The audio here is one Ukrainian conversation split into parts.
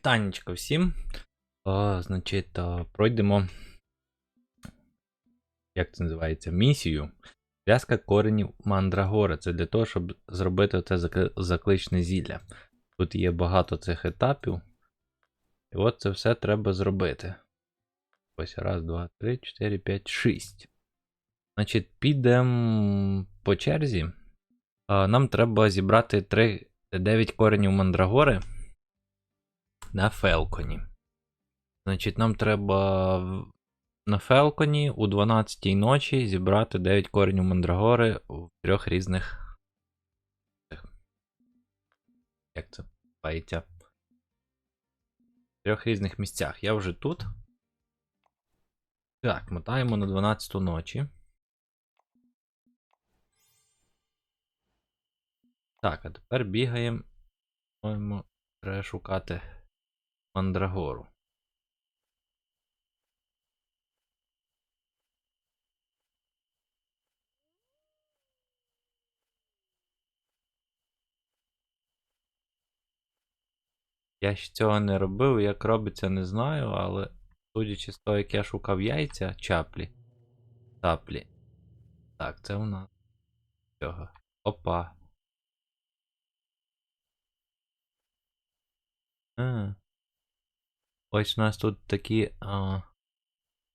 Вітанечко всім. О, значить, пройдемо. Як це називається? Місію. В'язка коренів мандрагори. Це для того, щоб зробити зак- закличне зілля. Тут є багато цих етапів. І от це все треба зробити. Ось раз, два, три, чотири, п'ять, шість. Значить, підемо по черзі. Нам треба зібрати 3, 9 коренів мандрагори на Фелконі. Значить, нам треба на Фелконі у 12-й ночі зібрати 9 коренів мандрагори в трьох різних. Як це називається? В трьох різних місцях. Я вже тут. Так, мотаємо на 12 ночі. Так, а тепер бігаємо. По-моєму, треба шукати мандрагору. Я ще цього не робив, як робиться, не знаю, але судячи з того, як я шукав яйця чаплі. Таплі. Так, це у нас. Цього. Опа. А. Ось у нас тут такі а,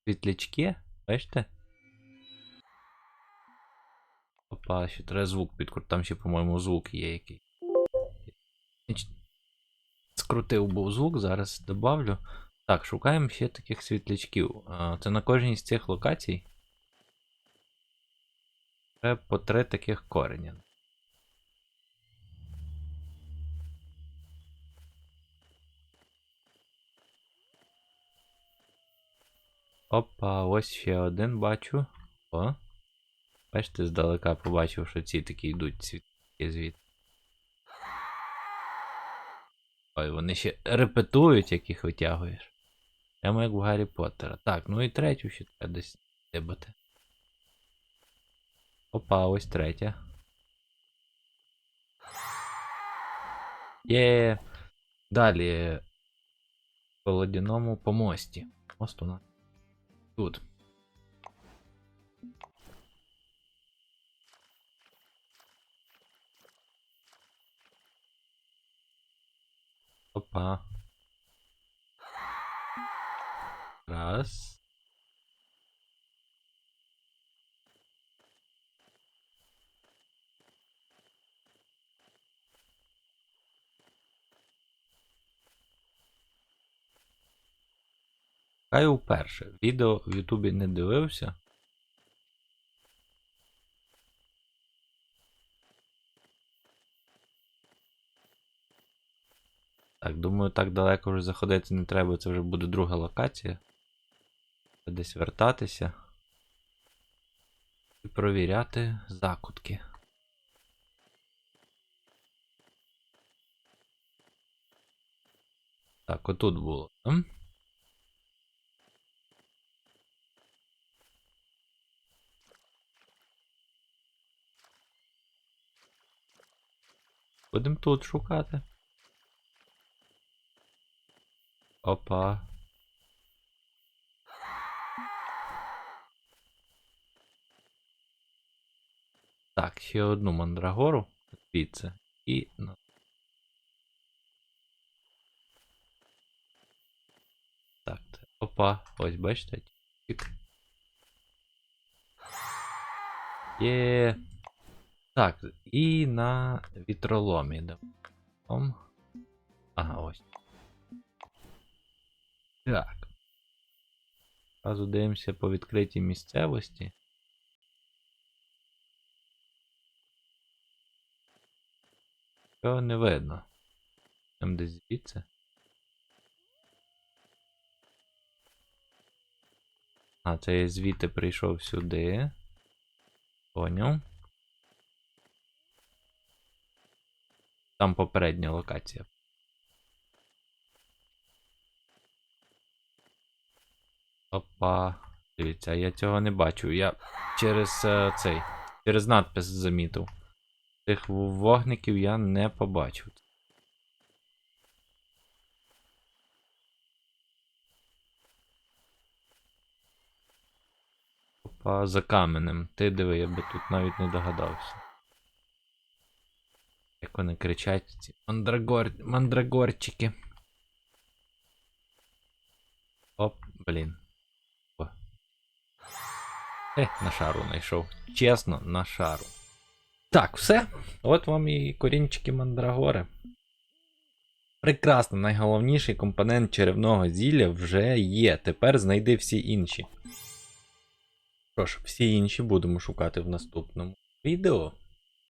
світлячки, бачите? Опа, ще треба звук підкрути. Там ще, по-моєму, звук є який. Скрутив був звук, зараз добавлю. Так, шукаємо ще таких світлячків. А, Це на кожній з цих локацій. Треба по три таких кореня. Опа, ось ще один бачу. О. Бачите, здалека побачив, що ці такі йдуть світлячки звідти. Ой, вони ще репетують, як їх витягуєш. Прямо як в Гаррі Поттера. Так, ну і третю ще треба десь дибати. Опа, ось третя. Є. Далі. По лодяному помості. Мост у нас. Тут. Опа. Раз. Хай уперше. Відео в Ютубі не дивився. Так, думаю, так далеко вже заходити не треба, це вже буде друга локація. Десь вертатися. І провіряти закутки. Так, отут було. Будемо тут шукати. Опа. Так, ще одну мандрагору звідси. І. Так, опа, ось бачите. Є. Так, і на вітроломі. Ага, ось. Так. Зразу дивимося по відкритій місцевості. Цього не видно. Там десь звідси. А, це я звідти прийшов сюди. Поняв. Там попередня локація. Опа. Дивіться, я цього не бачу. Я через е, цей. Через надпис замітив. Тих вогників я не побачив. Опа, за каменем. Ти диви, я би тут навіть не догадався. Як вони кричать, ці мандрагор... мандрагорчики. Оп, блін. Е, на шару знайшов. Чесно, на шару. Так, все. От вам і корінчики мандрагори. Прекрасно, найголовніший компонент черевного зілля вже є. Тепер знайди всі інші. Що ж, всі інші будемо шукати в наступному відео.